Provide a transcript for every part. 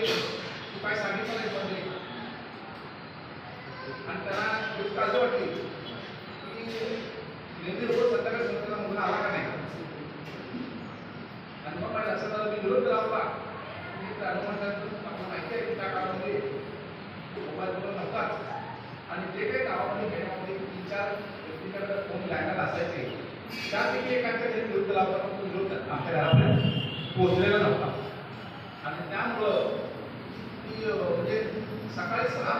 तू काय सांगितलं नाही म्हणजे आणि त्यांना खूप असं वाटली की नेहमी रोज संध्याकाळी संध्याला मुलगा आला का नाही आणि मग माझ्या असं झालं मी विरोध लावला आपल्याला माहिती आहे की त्या काळामध्ये मोबाईल फोन नव्हताच आणि जे काही गावामध्ये घेण्यामध्ये तीन चार व्यक्तीकडे फोन लाईनात असायचे त्यापैकी एकाच्या घरी विरोध केला विरोध घरापर्यंत पोहोचलेला नव्हता आणि त्यामुळं ती अं, म्हणजे सकाळी सहा वाजेला सुद्धा तिथे अवस्था झाली असेल मी कल्पना करू शकतो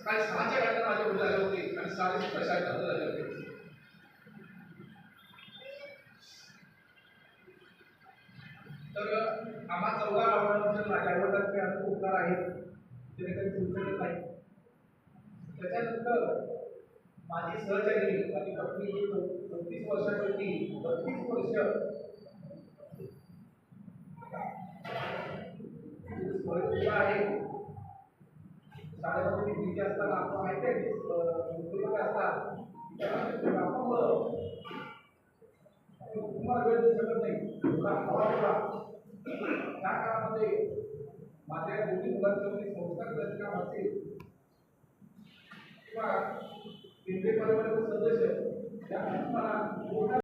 सकाळी सहाच्या गाड्या माझ्या पुढे झाले होते आणि साडेसहा शाळेत चालू झाले होते तर आम्हा चौदा गावांमध्ये माझ्या अनेक उपकार आहेत ते काही नाही त्याच्यानंतर माझी सहचारी माझी पत्नी ही चौतीस वर्षाची होती बत्तीस वर्ष स्मरणीला आहे. शाळेमध्ये असताना माहिती आहे? की असतात. तुम्हाला वेळ देऊ शकत नाही तुला हवा होता त्या काळामध्ये माझ्या दोन्ही संस्कार असेल? किंवा केंद्रीय परिवाराचे सदस्य त्या मला